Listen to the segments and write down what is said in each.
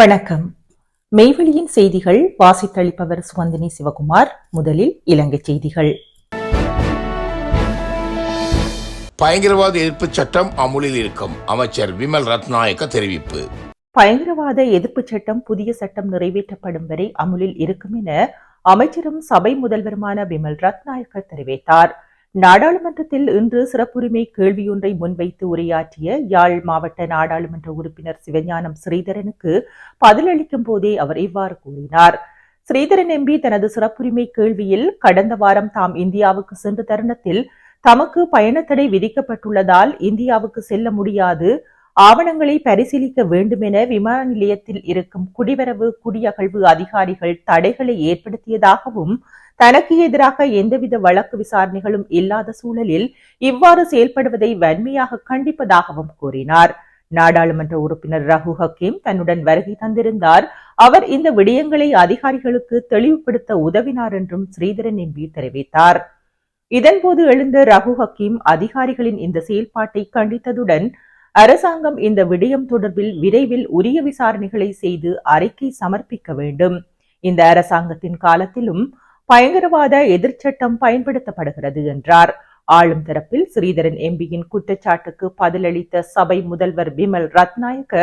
வணக்கம். மெய்வெளியின் செய்திகள் வாசித்தளிப்பவர் சுவந்தினி சிவகுமார் முதலில் இலங்கை செய்திகள். பயங்கரவாத எதிர்ப்பு சட்டம் அமுலில் இருக்கும் அமைச்சர் விமல் ரத்நாயக்க தெரிவிப்பு. பயங்கரவாத எதிர்ப்புச் சட்டம் புதிய சட்டம் நிறைவேற்றப்படும் வரை அமுலில் இருக்கும் என அமைச்சரும் சபை முதல்வருமான விமல் ரத்நாயக்க தெரிவித்தார். நாடாளுமன்றத்தில் இன்று சிறப்புரிமை கேள்வியொன்றை முன்வைத்து உரையாற்றிய யாழ் மாவட்ட நாடாளுமன்ற உறுப்பினர் சிவஞானம் ஸ்ரீதரனுக்கு பதிலளிக்கும் போதே அவர் இவ்வாறு கூறினார். ஸ்ரீதரன் எம்பி தனது சிறப்புரிமை கேள்வியில் கடந்த வாரம் தாம் இந்தியாவுக்கு சென்ற தருணத்தில் தமக்கு பயணத்தடை விதிக்கப்பட்டுள்ளதால் இந்தியாவுக்கு செல்ல முடியாது ஆவணங்களை பரிசீலிக்க வேண்டும் என விமான நிலையத்தில் இருக்கும் குடிவரவு குடியகழ்வு அதிகாரிகள் தடைகளை ஏற்படுத்தியதாகவும் தனக்கு எதிராக எந்தவித வழக்கு விசாரணைகளும் இல்லாத சூழலில் இவ்வாறு செயல்படுவதை வன்மையாக கண்டிப்பதாகவும் கூறினார். நாடாளுமன்ற உறுப்பினர் ரகு ஹக்கீம் தன்னுடன் வருகை தந்திருந்தார். அவர் இந்த விடயங்களை அதிகாரிகளுக்கு தெளிவுபடுத்த உதவினார் என்றும் ஸ்ரீதரன் எம்பி தெரிவித்தார். இதன்போது எழுந்த ரகு ஹக்கீம் அதிகாரிகளின் இந்த செயல்பாட்டை கண்டித்ததுடன் அரசாங்கம் இந்த விடயம் தொடர்பில் விரைவில் உரிய விசாரணைகளை செய்து அறிக்கை சமர்ப்பிக்க வேண்டும். இந்த அரசாங்கத்தின் காலத்திலும் பயங்கரவாத எதிர்ச்சட்டம் பயன்படுத்தப்படுகிறது என்றார். ஆளும் தரப்பில் ஸ்ரீதரன் எம்பியின் குற்றச்சாட்டுக்கு பதிலளித்த சபை முதல்வர் விமல் ரத்நாயக்க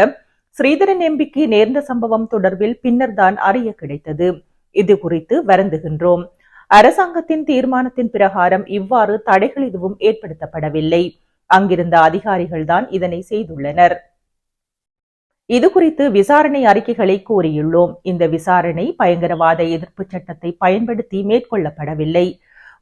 ஸ்ரீதரன் எம்பிக்கு நேர்ந்த சம்பவம் தொடர்பில் பின்னர்தான் அறிய கிடைத்தது. இது குறித்து வருந்துகின்றோம். அரசாங்கத்தின் தீர்மானத்தின் பிரகாரம் இவ்வாறு தடைகள் எதுவும் ஏற்படுத்தப்படவில்லை. அங்கிருந்த அதிகாரிகள்தான் இதனை செய்துள்ளனர். இது குறித்து விசாரணை அறிக்கைகளை கோரியுள்ளோம் இந்த விசாரணை பயங்கரவாத எதிர்ப்பு சட்டத்தை பயன்படுத்தி மேற்கொள்ளப்படவில்லை.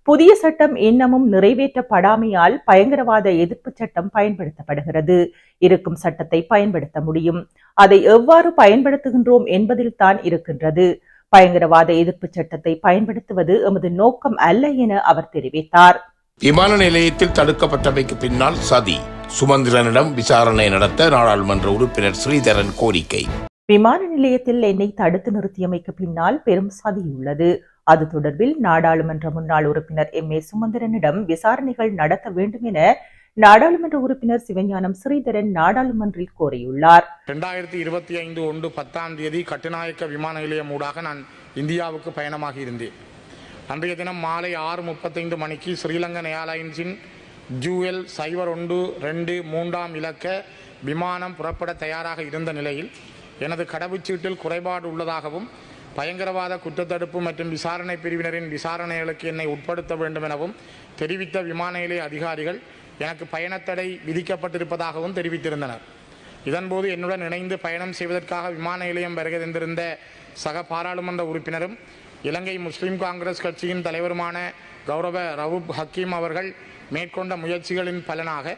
புதிய சட்டம் இன்னமும் நிறைவேற்றப்படாமையால் பயங்கரவாத எதிர்ப்பு சட்டம் பயன்படுத்தப்படுகிறது. இருக்கும் சட்டத்தை பயன்படுத்த முடியும். அதை எவ்வாறு பயன்படுத்துகின்றோம் என்பதில் தான் இருக்கின்றது. பயங்கரவாத எதிர்ப்பு சட்டத்தை பயன்படுத்துவது எமது நோக்கம் அல்ல என அவர் தெரிவித்தார். விமான நிலையத்தில் தடுக்கப்பட்டமைக்கு பின்னால் சதி. சுமந்திரனிடம் விசாரணை நடத்த நாடாளுமன்ற உறுப்பினர் ஸ்ரீதரன் கோரிக்கை. விமான நிலையத்தில் என்னை தடுத்து நிறுத்தியமைக்கு பின்னால் பெரும் சதி உள்ளது. அது தொடர்பில் நாடாளுமன்ற முன்னாள் உறுப்பினர் எம். ஏ. சுமந்திரனிடம் விசாரணைகள் நடத்த வேண்டும் என நாடாளுமன்ற உறுப்பினர் சிவஞானம் ஸ்ரீதரன் நாடாளுமன்றில் கோரியுள்ளார். ரெண்டாயிரத்தி இருபத்தி ஐந்து ஒன்று பத்தாம் தேதி கட்டுநாயக்க விமான நிலையம் ஊடாக நான் இந்தியாவுக்கு பயணமாக இருந்தேன். அன்றைய தினம் மாலை ஆறு முப்பத்தைந்து மணிக்கு ஸ்ரீலங்கன் ஏர்லைன்ஸின் ஜூஎல் சைபர் ஒன்று ரெண்டு மூன்றாம் இலக்க விமானம் புறப்பட தயாராக இருந்த நிலையில் எனது கடவுச்சீட்டில் குறைபாடு உள்ளதாகவும் பயங்கரவாத குற்றத்தடுப்பு மற்றும் விசாரணை பிரிவினரின் விசாரணைகளுக்கு என்னை உட்படுத்த வேண்டும் எனவும் தெரிவித்த விமான நிலைய அதிகாரிகள் எனக்கு பயணத்தடை விதிக்கப்பட்டிருப்பதாகவும் தெரிவித்திருந்தனர். இதன்போது என்னுடன் இணைந்து பயணம் செய்வதற்காக விமான நிலையம் வருகை தந்திருந்த சக பாராளுமன்ற உறுப்பினரும் இலங்கை முஸ்லிம் காங்கிரஸ் கட்சியின் தலைவருமான கௌரவ ரவுப் ஹக்கீம் அவர்கள் மேற்கொண்ட முயற்சிகளின் பலனாக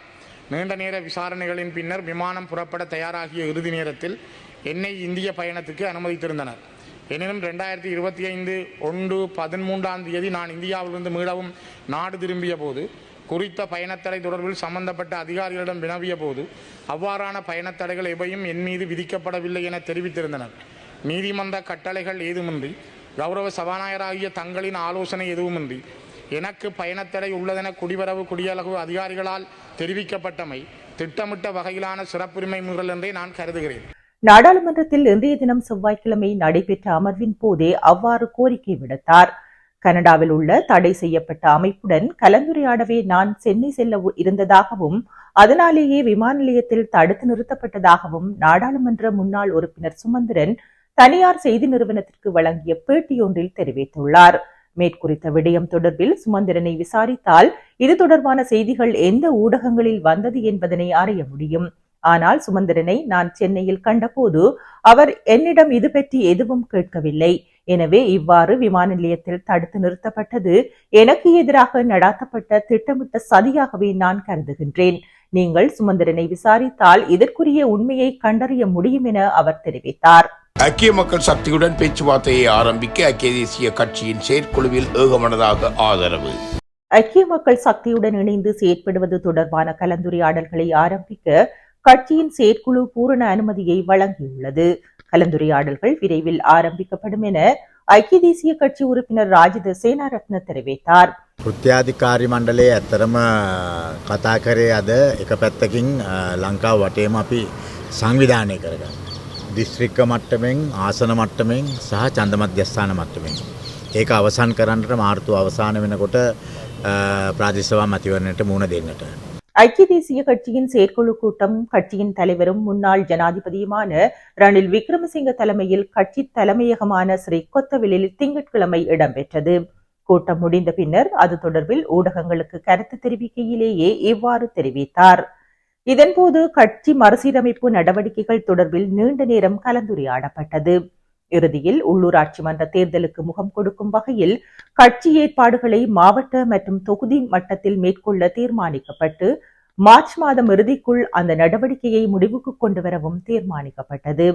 நீண்ட நேர விசாரணைகளின் பின்னர் விமானம் புறப்பட தயாராகிய இறுதி நேரத்தில் என்னை இந்திய பயணத்துக்கு அனுமதித்திருந்தனர். எனினும் ரெண்டாயிரத்தி இருபத்தி ஐந்து ஒன்று பதிமூன்றாம் தேதி நான் இந்தியாவிலிருந்து மீளவும் நாடு திரும்பிய போது குறித்த பயணத்தடை தொடர்பில் சம்பந்தப்பட்ட அதிகாரிகளிடம் வினவிய போது அவ்வாறான பயணத்தடைகள் எவையும் என் மீது விதிக்கப்படவில்லை என தெரிவித்திருந்தனர். நீதிமன்ற கட்டளைகள் ஏதுமின்றி கௌரவ சபாநாயகராகிய தங்களின் ஆலோசனை எதுவுமின்றி எனக்கு பயணத்தடை உள்ளதென குடிவரவு குடியளவு அதிகாரிகளால் தெரிவிக்கப்பட்டமை திட்டமிட்ட வகையிலான சிறப்புரிமை மீறல் என்றே நான் கருதுகிறேன். நாடாளுமன்றத்தில் இன்றைய தினம் செவ்வாய்க்கிழமை நடைபெற்ற அமர்வின் போதே அவ்வாறு கோரிக்கை விடுத்தார். கனடாவில் உள்ள தடை செய்யப்பட்ட அமைப்புடன் கலந்துரையாடவே நான் சென்னை செல்ல இருந்ததாகவும் அதனாலேயே விமான நிலையத்தில் தடுத்து நிறுத்தப்பட்டதாகவும் நாடாளுமன்ற முன்னாள் உறுப்பினர் சுமந்திரன் தனியார் செய்தி நிறுவனத்திற்கு வழங்கிய பேட்டியொன்றில் தெரிவித்துள்ளார். மேற்குறித்த விடயம் தொடர்பில் சுமந்திரனை விசாரித்தால் இது தொடர்பான செய்திகள் எந்த ஊடகங்களில் வந்தது என்பதனை அறிய முடியும். ஆனால் சுமந்திரனை நான் சென்னையில் கண்டபோது அவர் என்னிடம் இது பற்றி எதுவும் கேட்கவில்லை. எனவே இவ்வாறு விமான நிலையத்தில் தடுத்து நிறுத்தப்பட்டது எனக்கு எதிராக நடாத்தப்பட்ட திட்டமிட்ட சதியாகவே நான் கருதுகின்றேன். நீங்கள் சுமந்திரனை விசாரித்தால் இதற்குரிய உண்மையை கண்டறிய முடியும் என அவர் தெரிவித்தார். ஐக்கிய மக்கள் சக்தியுடன் பேச்சுவார்த்தையை ஆரம்பிக்க ஐக்கிய தேசிய கட்சியின் செயற்குழுவில் ஏகமனதாக ஆதரவு ஐக்கிய மக்கள் சக்தியுடன் இணைந்து செயற்படுவது தொடர்பான கலந்துரையாடல்களை ஆரம்பிக்க கட்சியின் செயற்குழு பூரண அனுமதியை வழங்கியுள்ளது கலந்துரையாடல்கள் விரைவில் ஆரம்பிக்கப்படும் என ஐக்கிய தேசிய கட்சி உறுப்பினர் ராஜித சேனாரத்ன தெரிவித்தார் කෘත්‍යාධිකාරි මණ්ඩලේ ඇත්තරම කතා කරේ අද එක පැත්තකින් අ, ලංකාව වටේම අපි සංවිධානය කරගන්න. දිස්ත්‍රික්ක මට්ටමෙන් ආසන මට්ටමෙන් සහ චන්ද මධ්‍යස්ථාන මට්ටමෙන්. ඒක අවසන් කරන්නට මාර්තු අවසාන වෙනකොට අ, ප්‍රාදේශවා මතිවරණයට මුණ දෙන්නට. ஐக்கிய தேசிய கட்சியின் செயற்குழு கூட்டம் கட்சியின் தலைவரும் முன்னாள் ஜனாதிபதியுமான ரணில் விக்ரமசிங்க தலைமையில் கட்சி தலைமையகமான ஸ்ரீ கொத்தவிலில் திங்கட்கிழமை இடம்பெற்றது கூட்டம் முடிந்த பின்னர் அது தொடர்பில் ஊடகங்களுக்கு கருத்து தெரிவிக்கையிலேயே இவ்வாறு தெரிவித்தார் இதன்போது கட்சி மறுசீரமைப்பு நடவடிக்கைகள் தொடர்பில் நீண்ட நேரம் கலந்துரையாடப்பட்டது. இறுதியில் உள்ளூராட்சி மன்ற தேர்தலுக்கு முகம் கொடுக்கும் வகையில் கட்சி ஏற்பாடுகளை மாவட்ட மற்றும் தொகுதி மட்டத்தில் மேற்கொள்ள தீர்மானிக்கப்பட்டு மார்ச் மாதம் இறுதிக்குள் அந்த நடவடிக்கையை முடிவுக்கு கொண்டு வரவும் தீர்மானிக்கப்பட்டது.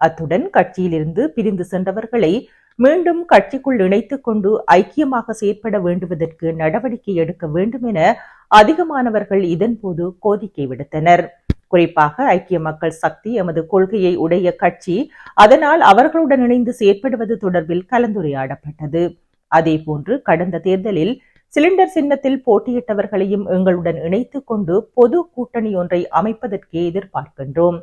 அத்துடன் கட்சியிலிருந்து பிரிந்து சென்றவர்களை மீண்டும் கட்சிக்குள் இணைத்துக் கொண்டு ஐக்கியமாக செயற்பட வேண்டுவதற்கு நடவடிக்கை எடுக்க வேண்டும் என அதிகமானவர்கள் இதன்போது கோரிக்கை விடுத்தனர். குறிப்பாக ஐக்கிய மக்கள் சக்தி எமது கொள்கையை உடைய கட்சி அதனால் அவர்களுடன் இணைந்து செயற்படுவது தொடர்பில் கலந்துரையாடப்பட்டது. அதேபோன்று கடந்த தேர்தலில் சிலிண்டர் சின்னத்தில் போட்டியிட்டவர்களையும் எங்களுடன் இணைத்துக் கொண்டு பொது கூட்டணி ஒன்றை அமைப்பதற்கே எதிர்பார்க்கின்றோம்.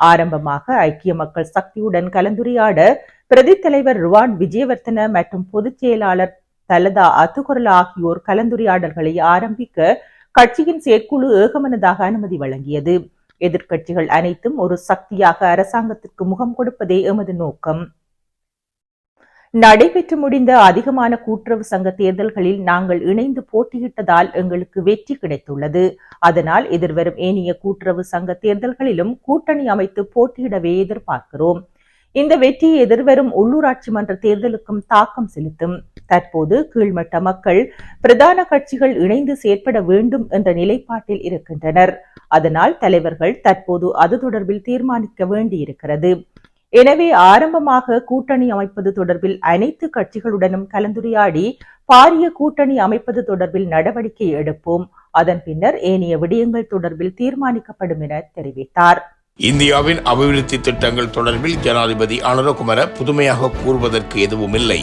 ஆரம்பமாக ஐக்கிய மக்கள் சக்தியுடன் கலந்துரையாட பிரதி தலைவர் ருவான் விஜயவர்த்தன மற்றும் பொதுச் செயலாளர் தலதா அத்துக்குரல் ஆகியோர் கலந்துரையாடல்களை ஆரம்பிக்க கட்சியின் செயற்குழு ஏகமனதாக அனுமதி வழங்கியது. எதிர்க்கட்சிகள் அனைத்தும் ஒரு சக்தியாக அரசாங்கத்திற்கு முகம் கொடுப்பதே எமது நோக்கம். நடைபெற்று முடிந்த அதிகமான கூட்டுறவு சங்க தேர்தல்களில் நாங்கள் இணைந்து போட்டியிட்டதால் எங்களுக்கு வெற்றி கிடைத்துள்ளது. அதனால் எதிர்வரும் ஏனைய கூட்டுறவு சங்க தேர்தல்களிலும் கூட்டணி அமைத்து போட்டியிடவே எதிர்பார்க்கிறோம். இந்த வெற்றி எதிர்வரும் உள்ளூராட்சி மன்ற தேர்தலுக்கும் தாக்கம் செலுத்தும். தற்போது கீழ்மட்ட மக்கள் பிரதான கட்சிகள் இணைந்து செயற்பட வேண்டும் என்ற நிலைப்பாட்டில் இருக்கின்றனர். அதனால் தலைவர்கள் தற்போது அது தொடர்பில் தீர்மானிக்க வேண்டியிருக்கிறது. எனவே ஆரம்பமாக கூட்டணி அமைப்பது தொடர்பில் அனைத்து கட்சிகளுடனும் கலந்துரையாடி பாரிய கூட்டணி அமைப்பது தொடர்பில் நடவடிக்கை எடுப்போம். அதன் பின்னர் ஏனைய விடயங்கள் தொடர்பில் தீர்மானிக்கப்படும் என தெரிவித்தார். இந்தியாவின் அபிவிருத்தி திட்டங்கள் தொடர்பில் ஜனாதிபதி அனுரகுமார புதுமையாக கூறுவதற்கு எதுவும் இல்லை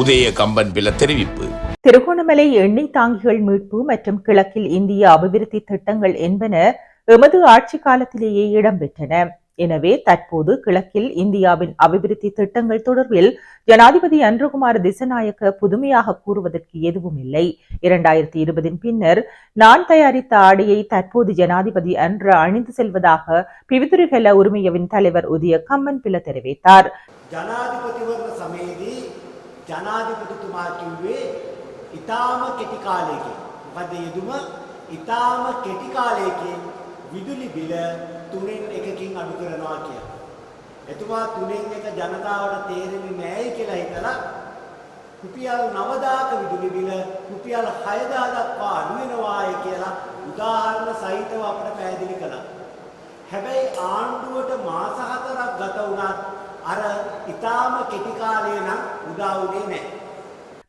உதய கம்பன் பில தெரிவிப்பு. திருகோணமலை எண்ணெய் தாங்கிகள் மீட்பு மற்றும் கிழக்கில் இந்திய அபிவிருத்தி திட்டங்கள் என்பன எமது ஆட்சி காலத்திலேயே இடம்பெற்றன. எனவே தற்போது கிழக்கில் இந்தியாவின் அபிவிருத்தி திட்டங்கள் தொடர்பில் ஜனாதிபதி அன்ருகுமார் திசநாயக்க புதுமையாக கூறுவதற்கு எதுவும் இல்லை இரண்டாயிரத்தி இருபதின் பின்னர் நான் தயாரித்த ஆடையை தற்போது ஜனாதிபதி அன்று அணிந்து செல்வதாக பிவிதுருகெல உரிமையவின் தலைவர் உதய கம்மன் பில தெரிவித்தார் ජනාධිපතිවරණ සමයේදී ජනාධිපතිතුමා කිව්වේ ඉතාම කෙටි කාලයකින්. මොකද යෙදුම ඉතාම කෙටි කාලයකින් විදුලි බිල තුනෙන් එකකින් අඩු කරනවා කියලා. එතුමා තුනෙන් එක ජනතාවට තේරෙන්නේ නෑයි කියලා හිතලා රුපියල් 9000ක විදුලි බිල රුපියල් 6000 දක්වා අඩු වෙනවායි කියලා උදාහරණ සහිතව අපට පැහැදිලි කළා. හැබැයි ආණ්ඩුවට මාස හතරක් ගත වුණත් අර ඉතාම කෙටි කාලය නම් උදා වුණේ නැහැ.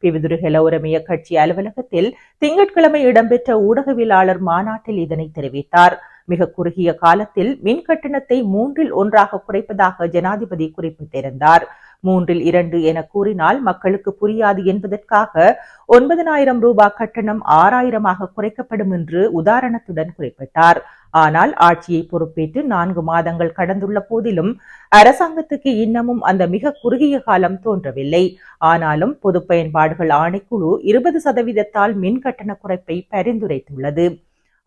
பிவிதுருகெல உரிமைய கட்சி அலுவலகத்தில் திங்கட்கிழமை இடம்பெற்ற ஊடகவியலாளர் மாநாட்டில் இதனை தெரிவித்தார் மிக குறுகிய காலத்தில் மின் கட்டணத்தை மூன்றில் ஒன்றாக குறைப்பதாக ஜனாதிபதி குறிப்பிட்டிருந்தார். மூன்றில் இரண்டு என கூறினால் மக்களுக்கு புரியாது என்பதற்காக ஒன்பதனாயிரம் ரூபாய் கட்டணம் ஆறாயிரமாக குறைக்கப்படும் என்று உதாரணத்துடன் குறிப்பிட்டார். ஆனால் ஆட்சியை பொறுப்பேற்று நான்கு மாதங்கள் கடந்துள்ள போதிலும் அரசாங்கத்துக்கு இன்னமும் அந்த மிக குறுகிய காலம் தோன்றவில்லை. ஆனாலும் பொது பயன்பாடுகள் ஆணைக்குழு இருபது சதவீதத்தால் மின் கட்டண குறைப்பை பரிந்துரைத்துள்ளது.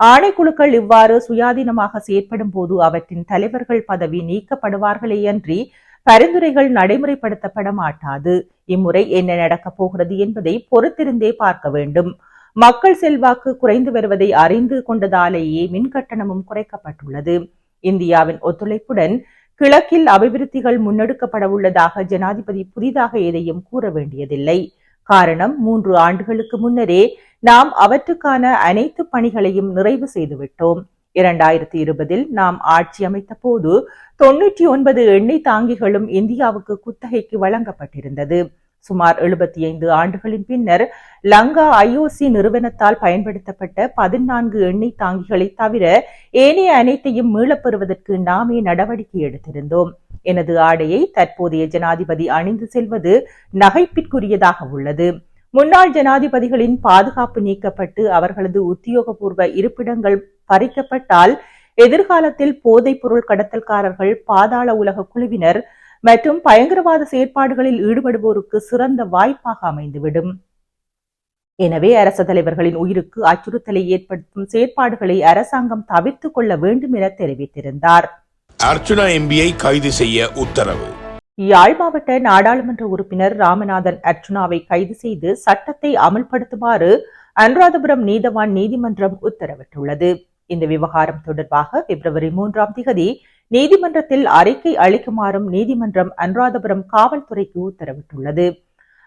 ஆணைக்குழுக்கள் இவ்வாறு சுயாதீனமாக செயற்படும் போது அவற்றின் தலைவர்கள் பதவி நீக்கப்படுவார்களேயன்றி பரிந்துரைகள் நடைமுறைப்படுத்தப்பட மாட்டாது. இம்முறை என்ன நடக்கப் போகிறது என்பதை பொறுத்திருந்தே பார்க்க வேண்டும். மக்கள் செல்வாக்கு குறைந்து வருவதை அறிந்து கொண்டதாலேயே மின் கட்டணமும் குறைக்கப்பட்டுள்ளது. இந்தியாவின் ஒத்துழைப்புடன் கிழக்கில் அபிவிருத்திகள் முன்னெடுக்கப்பட உள்ளதாக ஜனாதிபதி புதிதாக எதையும் கூற வேண்டியதில்லை. காரணம் மூன்று ஆண்டுகளுக்கு முன்னரே நாம் அவற்றுக்கான அனைத்து பணிகளையும் நிறைவு செய்துவிட்டோம். இரண்டாயிரத்தி இருபதில் நாம் ஆட்சி அமைத்த போது தொன்னூற்றி ஒன்பது எண்ணெய் தாங்கிகளும் இந்தியாவுக்கு குத்தகைக்கு வழங்கப்பட்டிருந்தது. சுமார் எழுபத்தி ஐந்து ஆண்டுகளின் பின்னர் லங்கா ஐஓசி நிறுவனத்தால் பயன்படுத்தப்பட்ட பதினான்கு எண்ணெய் தாங்கிகளை தவிர ஏனைய அனைத்தையும் மீளப்பெறுவதற்கு நாமே நடவடிக்கை எடுத்திருந்தோம். எனது ஆடையை தற்போதைய ஜனாதிபதி அணிந்து செல்வது நகைப்பிற்குரியதாக உள்ளது. முன்னாள் ஜனாதிபதிகளின் பாதுகாப்பு நீக்கப்பட்டு அவர்களது உத்தியோகபூர்வ இருப்பிடங்கள் பறிக்கப்பட்டால் எதிர்காலத்தில் போதைப் பொருள் கடத்தல்காரர்கள் பாதாள உலக குழுவினர் மற்றும் பயங்கரவாத செயற்பாடுகளில் ஈடுபடுவோருக்கு சிறந்த வாய்ப்பாக அமைந்துவிடும். எனவே அரச தலைவர்களின் உயிருக்கு அச்சுறுத்தலை ஏற்படுத்தும் செயற்பாடுகளை அரசாங்கம் தவிர்த்துக் கொள்ள வேண்டும் என தெரிவித்திருந்தார். அர்ச்சுனா எம்பியை கைது செய்ய உத்தரவு. யாழ் மாவட்ட நாடாளுமன்ற உறுப்பினர் ராமநாதன் அர்ச்சுனாவை கைது செய்து சட்டத்தை அமல்படுத்துமாறு அனுராதபுரம் நீதவான் நீதிமன்றம் உத்தரவிட்டுள்ளது. இந்த விவகாரம் தொடர்பாக பிப்ரவரி மூன்றாம் திகதி நீதிமன்றத்தில் அறிக்கை அளிக்குமாறும் நீதிமன்றம் அனுராதபுரம் காவல்துறைக்கு உத்தரவிட்டுள்ளது.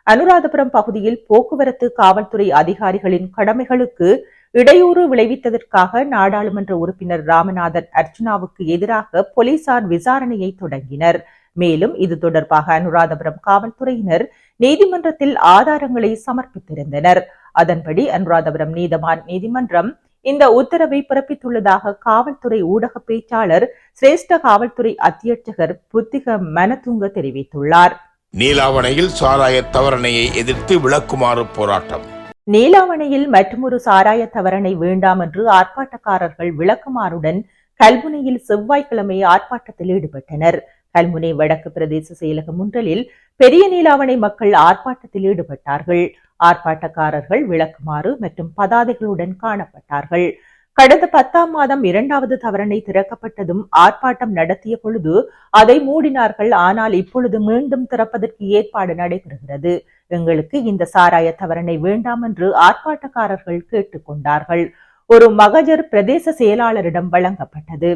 அனுராதபுரம் பகுதியில் போக்குவரத்து காவல்துறை அதிகாரிகளின் கடமைகளுக்கு இடையூறு விளைவித்ததற்காக நாடாளுமன்ற உறுப்பினர் ராமநாதன் அர்ஜுனாவுக்கு எதிராக போலீசார் விசாரணையை தொடங்கினர். மேலும் இது தொடர்பாக அனுராதபுரம் காவல்துறையினர் நீதிமன்றத்தில் ஆதாரங்களை சமர்ப்பித்திருந்தனர். அதன்படி அனுராதபுரம் நீதவான் நீதிமன்றம் இந்த உத்தரவை பிறப்பித்துள்ளதாக காவல்துறை ஊடக பேச்சாளர் சிரேஷ்ட காவல்துறை அத்தியட்சகர் புத்திக மனதுங்க தெரிவித்துள்ளார். நீலாவணையில் சாராய தவறணையை எதிர்த்து விளக்குமாறு போராட்டம். நீலாவணையில் மற்றொரு சாராய தவறனை வேண்டாம் என்று ஆர்ப்பாட்டக்காரர்கள் விளக்குமாறுடன் கல்முனையில் செவ்வாய்க்கிழமை ஆர்ப்பாட்டத்தில் ஈடுபட்டனர். கல்முனை வடக்கு பிரதேச செயலகம் முன்றலில் பெரிய நீலாவணை மக்கள் ஆர்ப்பாட்டத்தில் ஈடுபட்டார்கள். ஆர்ப்பாட்டக்காரர்கள் விளக்குமாறு மற்றும் பதாதைகளுடன் காணப்பட்டார்கள். கடந்த பத்தாம் மாதம் இரண்டாவது தவறணை திறக்கப்பட்டதும் ஆர்ப்பாட்டம் நடத்திய பொழுது அதை மூடினார்கள். ஆனால் இப்பொழுது மீண்டும் திறப்பதற்கு ஏற்பாடு நடைபெறுகிறது. எங்களுக்கு இந்த சாராய தவறனை வேண்டாம் என்று ஆர்ப்பாட்டக்காரர்கள் கேட்டுக்கொண்டார்கள் ஒரு மகஜர் பிரதேச செயலாளரிடம் வழங்கப்பட்டது.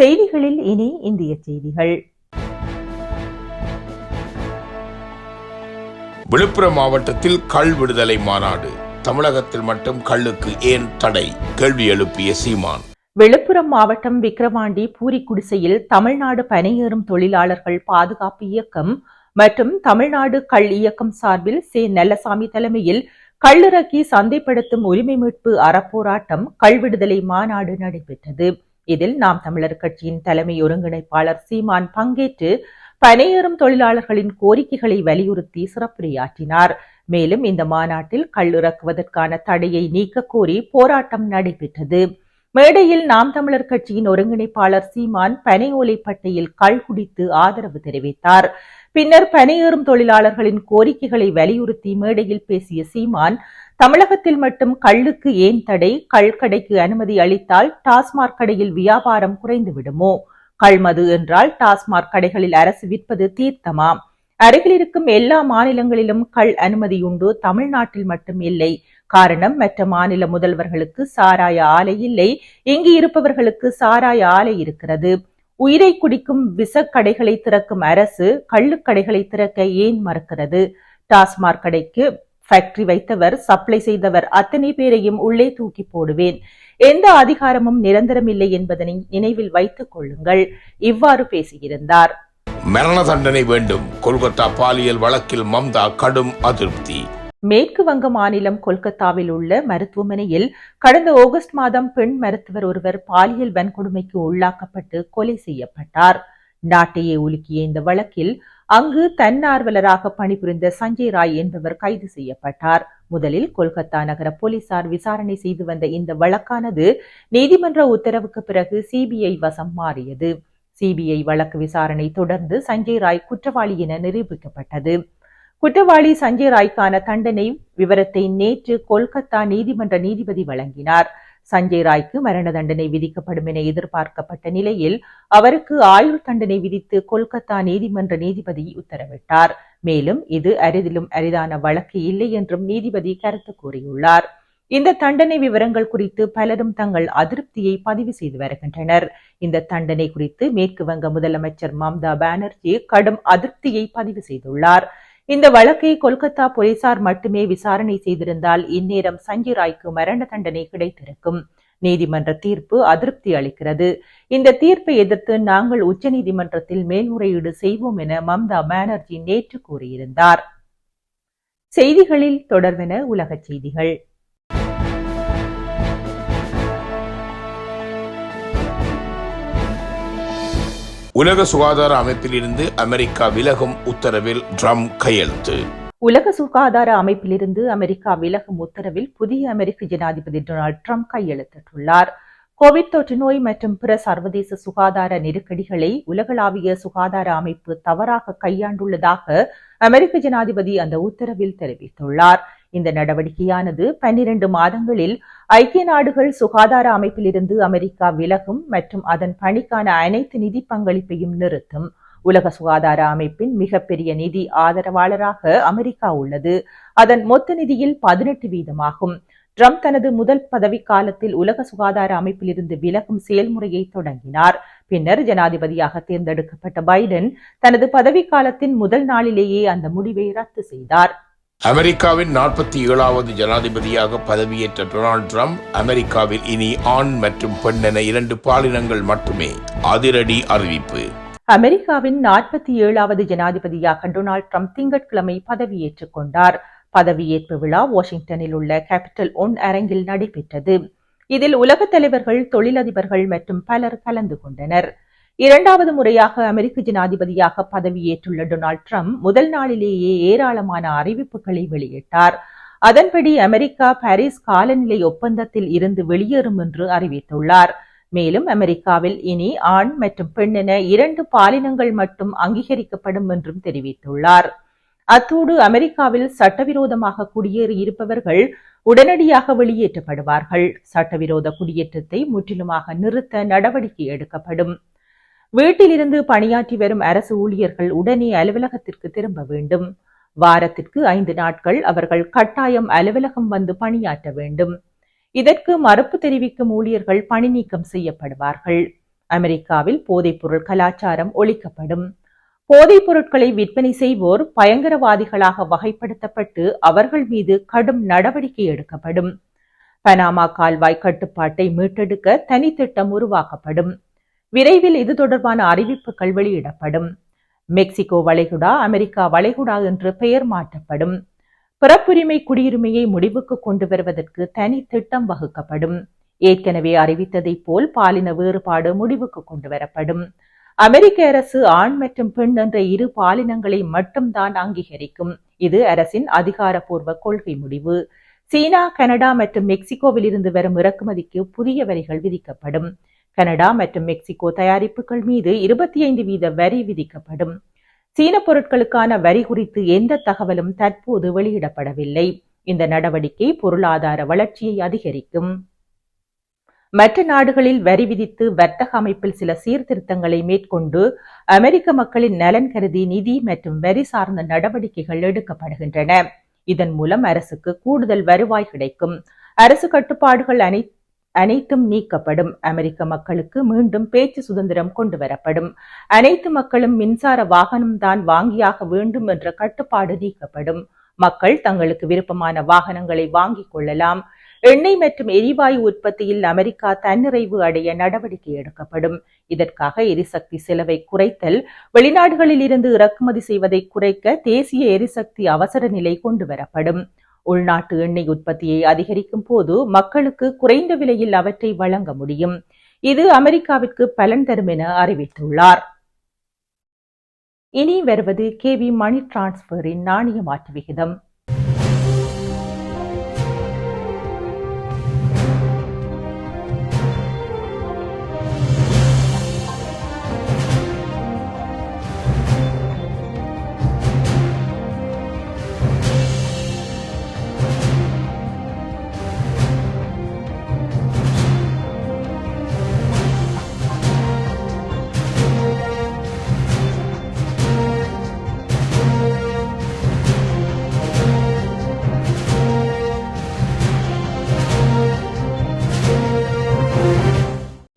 செய்திகளில் இனி இந்திய செய்திகள். விழுப்புரம் மாவட்டத்தில் கள் விடுதலை மாநாடு. தமிழகத்தில் மட்டும் கள்ளுக்கு ஏன் தடை? கேள்வி எழுப்பிய சீமான். விழுப்புரம் மாவட்டம் விக்கிரவாண்டி பூரிக்குடிசையில் தமிழ்நாடு பனையேறும் தொழிலாளர்கள் பாதுகாப்பு இயக்கம் மற்றும் தமிழ்நாடு கள் இயக்கம் சார்பில் சே. நல்லசாமி தலைமையில் கள்ளிறக்கி சந்தைப்படுத்தும் உரிமை மீட்பு அறப்போராட்டம் கள்விடுதலை மாநாடு நடைபெற்றது. இதில் நாம் தமிழர் கட்சியின் தலைமை ஒருங்கிணைப்பாளர் சீமான் பங்கேற்று பனையேறும் தொழிலாளர்களின் கோரிக்கைகளை வலியுறுத்தி சிறப்புரையாற்றினார். மேலும் இந்த மாநாட்டில் கள்ளிறக்குவதற்கான தடையை நீக்க கோரி போராட்டம் நடைபெற்றது. மேடையில் நாம் தமிழர் கட்சியின் ஒருங்கிணைப்பாளர் சீமான் பனையோலைப்பட்டையில் கள் குடித்து ஆதரவு தெரிவித்தார். பின்னர் பணியேறும் தொழிலாளர்களின் கோரிக்கைகளை வலியுறுத்தி மேடையில் பேசிய சீமான் தமிழகத்தில் மட்டும் கள்ளுக்கு ஏன் தடை? கள் கடைக்கு அனுமதி அளித்தால் டாஸ்மாக் கடையில் வியாபாரம் குறைந்து விடுமோ கள்மது என்றால் டாஸ்மாக் கடைகளில் அரசு விற்பது தீர்த்தமாம் அருகில் இருக்கும் எல்லா மாநிலங்களிலும் கள் அனுமதியுண்டு தமிழ்நாட்டில் மட்டும் இல்லை. காரணம் மற்ற மாநில முதல்வர்களுக்கு சாராய ஆலை இல்லை. இங்கு இருப்பவர்களுக்கு சாராய ஆலை இருக்கிறது. உயிரை குடிக்கும் விசக்கடைகளை திறக்கும் அரசு கள்ளுக்கடைகளை திறக்க ஏன் மறுக்கிறது? டாஸ்மாக் கடைக்கு ஃபேக்டரி வைத்தவர் சப்ளை செய்தவர் அத்தனை பேரையும் உள்ளே தூக்கி போடுவேன். எந்த அதிகாரமும் நிரந்தரமில்லை என்பதனை நினைவில் வைத்துக் கொள்ளுங்கள். இவ்வாறு பேசியிருந்தார். மரண தண்டனை வேண்டும். கொல்கத்தா பாலியல் வழக்கில் மம்தா கடும் அதிருப்தி. மேற்கு வங்க மாநிலம் கொல்கத்தாவில் உள்ள மருத்துவமனையில் கடந்த ஆகஸ்ட் மாதம் பெண் மருத்துவர் ஒருவர் பாலியல் வன்கொடுமைக்கு உள்ளாக்கப்பட்டு கொலை செய்யப்பட்டார். நாட்டையே உலுக்கிய இந்த வழக்கில் அங்கு தன்னார்வலராக பணிபுரிந்த சஞ்சய் ராய் என்பவர் கைது செய்யப்பட்டார். முதலில் கொல்கத்தா நகர போலீசார் விசாரணை செய்து வந்த இந்த வழக்கானது நீதிமன்ற உத்தரவுக்கு பிறகு சிபிஐ வசம் மாறியது. சிபிஐ வழக்கு விசாரணை தொடர்ந்து சஞ்சய் ராய் குற்றவாளி என நிரூபிக்கப்பட்டது. குற்றவாளி சஞ்சய் ராய்க்கான தண்டனை விவரத்தை நேற்று கொல்கத்தா நீதிமன்ற நீதிபதி வழங்கினார். சஞ்சய் ராய்க்கு மரண தண்டனை விதிக்கப்படும் என எதிர்பார்க்கப்பட்ட நிலையில் அவருக்கு ஆயுள் தண்டனை விதித்து கொல்கத்தா நீதிமன்ற நீதிபதி உத்தரவிட்டார். மேலும் இது அரிதிலும் அரிதான வழக்கு இல்லை என்றும் நீதிபதி கருத்து கூறியுள்ளார். இந்த தண்டனை விவரங்கள் குறித்து பலரும் தங்கள் அதிருப்தியை பதிவு செய்து வருகின்றனர். இந்த தண்டனை குறித்து மேற்கு வங்க முதலமைச்சர் மம்தா பானர்ஜி கடும் அதிருப்தியை பதிவு செய்துள்ளார். இந்த வழக்கை கொல்கத்தா போலீசார் மட்டுமே விசாரணை செய்திருந்தால் இந்நேரம் சஞ்சய் ராய்க்கு மரண தண்டனை கிடைத்திருக்கும். நீதிமன்ற தீர்ப்பு அதிருப்தி அளிக்கிறது. இந்த தீர்ப்பை எதிர்த்து நாங்கள் உச்சநீதிமன்றத்தில் மேல்முறையீடு செய்வோம் என மம்தா பானர்ஜி நேற்று கூறியிருந்தார். செய்திகளில் தொடர்வென உலகச் செய்திகள். உலக சுகாதார அமைப்பிலிருந்து அமெரிக்கா விலகும் உத்தரவில் ட்ரம்ப் கையெழுத்து. உலக சுகாதார அமைப்பிலிருந்து அமெரிக்கா விலகும் உத்தரவில் புதிய அமெரிக்க ஜனாதிபதி டொனால்ட் ட்ரம்ப் கையெழுத்திட்டுள்ளார். கோவிட் தொற்று நோய் மற்றும் பிற சர்வதேச சுகாதார நெருக்கடிகளை உலகளாவிய சுகாதார அமைப்பு தவறாக கையாண்டுள்ளதாக அமெரிக்க ஜனாதிபதி அந்த உத்தரவில் தெரிவித்துள்ளார். இந்த நடவடிக்கையானது பன்னிரண்டு மாதங்களில் ஐக்கிய நாடுகள் சுகாதார அமைப்பிலிருந்து அமெரிக்கா விலகும் மற்றும் அதன் பணிக்கான அனைத்து நிதி பங்களிப்பையும் நிறுத்தும். உலக சுகாதார அமைப்பின் மிகப்பெரிய நிதி ஆதரவாளராக அமெரிக்கா உள்ளது. அதன் மொத்த நிதியில் பதினெட்டு வீதமாகும். ட்ரம்ப் தனது முதல் பதவி காலத்தில் உலக சுகாதார அமைப்பிலிருந்து விலகும் செயல்முறையை தொடங்கினார். பின்னர் ஜனாதிபதியாக தேர்ந்தெடுக்கப்பட்ட பைடன் தனது பதவி காலத்தின் முதல் நாளிலேயே அந்த முடிவை ரத்து செய்தார். அமெரிக்காவின் நாற்பத்தி ஏழாவது ஜனாதிபதியாக பதவியேற்ற டொனால்ட் ட்ரம்ப் அமெரிக்காவில் இனி ஆண் மற்றும் பெண் என இரண்டு பாலினங்கள் மட்டுமே. அதிரடி அறிவிப்பு. அமெரிக்காவின் நாற்பத்தி ஏழாவது ஜனாதிபதியாக டொனால்ட் ட்ரம்ப் திங்கட்கிழமை பதவியேற்றுக் கொண்டார். பதவியேற்பு விழா வாஷிங்டனில் உள்ள கேபிட்டல் ஒன் அரங்கில் நடைபெற்றது. இதில் உலகத் தலைவர்கள் தொழிலதிபர்கள் மற்றும் பலர் கலந்து கொண்டனர். இரண்டாவது முறையாக அமெரிக்க ஜனாதிபதியாக பதவியேற்றுள்ள டொனால்ட் ட்ரம்ப் முதல் நாளிலேயே ஏராளமான அறிவிப்புகளை வெளியிட்டார். அதன்படி அமெரிக்கா பாரிஸ் காலநிலை ஒப்பந்தத்தில் இருந்து வெளியேறும் என்று அறிவித்துள்ளார். மேலும் அமெரிக்காவில் இனி ஆண் மற்றும் பெண் என இரண்டு பாலினங்கள் மட்டும் அங்கீகரிக்கப்படும் என்றும் தெரிவித்துள்ளார். அத்தோடு அமெரிக்காவில் சட்டவிரோதமாக குடியேறி இருப்பவர்கள் உடனடியாக வெளியேற்றப்படுவார்கள். சட்டவிரோத குடியேற்றத்தை முற்றிலுமாக நிறுத்த நடவடிக்கை எடுக்கப்படும். வீட்டிலிருந்து பணியாற்றி வரும் அரசு ஊழியர்கள் உடனே அலுவலகத்திற்கு திரும்ப வேண்டும். வாரத்திற்கு ஐந்து நாட்கள் அவர்கள் கட்டாயம் அலுவலகம் வந்து பணியாற்ற வேண்டும். இதற்கு மறுப்பு தெரிவிக்கும் ஊழியர்கள் பணி நீக்கம் செய்யப்படுவார்கள். அமெரிக்காவில் போதைப்பொருள் கலாச்சாரம் ஒழிக்கப்படும். போதைப் பொருட்களை விற்பனை செய்வோர் பயங்கரவாதிகளாக வகைப்படுத்தப்பட்டு அவர்கள் மீது கடும் நடவடிக்கை எடுக்கப்படும். பனாமா கால்வாய் கட்டுப்பாட்டை மீட்டெடுக்க தனித்திட்டம் உருவாக்கப்படும். விரைவில் இது தொடர்பான அறிவிப்புகள் வெளியிடப்படும் மெக்சிகோ வளைகுடா அமெரிக்கா வளைகுடா என்று பெயர் மாற்றப்படும். பிறப்புரிமை குடியுரிமையை முடிவுக்கு கொண்டு வருவதற்கு தனி திட்டம் வகுக்கப்படும். ஏற்கனவே அறிவித்ததைப் போல் பாலின வேறுபாடு முடிவுக்கு கொண்டு வரப்படும். அமெரிக்க அரசு ஆண் மற்றும் பெண் என்ற இரு பாலினங்களை மட்டும்தான் அங்கீகரிக்கும். இது அரசின் அதிகாரப்பூர்வ கொள்கை முடிவு. சீனா கனடா மற்றும் மெக்சிகோவில் இருந்து வரும் இறக்குமதிக்கு புதிய வரிகள் விதிக்கப்படும். கனடா மற்றும் மெக்சிகோ தயாரிப்புகள் மீது இருபத்தி ஐந்து வீத வரி விதிக்கப்படும். சீன பொருட்களுக்கான வரி குறித்து எந்த தகவலும் தற்போது வெளியிடப்படவில்லை. இந்த நடவடிக்கை பொருளாதார வளர்ச்சியை அதிகரிக்கும். மற்ற நாடுகளில் வரி விதித்து வர்த்தக அமைப்பில் சில சீர்திருத்தங்களை மேற்கொண்டு அமெரிக்க மக்களின் நலன் கருதி நிதி மற்றும் வரி சார்ந்த நடவடிக்கைகள் எடுக்கப்படுகின்றன. இதன் மூலம் அரசுக்கு கூடுதல் வருவாய் கிடைக்கும். அரசு கட்டுப்பாடுகள் அனைத்து அனைத்தும் நீக்கப்படும். அமெரிக்க மக்களுக்கு மீண்டும் பேச்சு சுதந்திரம் கொண்டு வரப்படும் அனைத்து மக்களும் மின்சார வாகனம்தான் வாங்கியாக வேண்டும் என்ற கட்டுப்பாடு நீக்கப்படும். மக்கள் தங்களுக்கு விருப்பமான வாகனங்களை வாங்கிக் கொள்ளலாம். எண்ணெய் மற்றும் எரிவாயு உற்பத்தியில் அமெரிக்கா தன்னிறைவு அடைய நடவடிக்கை எடுக்கப்படும். இதற்காக எரிசக்தி செலவை குறைத்தல் வெளிநாடுகளில் இருந்து இறக்குமதி செய்வதை குறைக்க தேசிய எரிசக்தி அவசர நிலை கொண்டு வரப்படும் உள்நாட்டு எண்ணெய் உற்பத்தியை அதிகரிக்கும் போது மக்களுக்கு குறைந்த விலையில் அவற்றை வழங்க முடியும். இது அமெரிக்காவிற்கு பலன் தரும் என அறிவித்துள்ளார். இனி வருவது கேவி மணி டிரான்ஸ்பரின் நாணய மாற்று விகிதம்.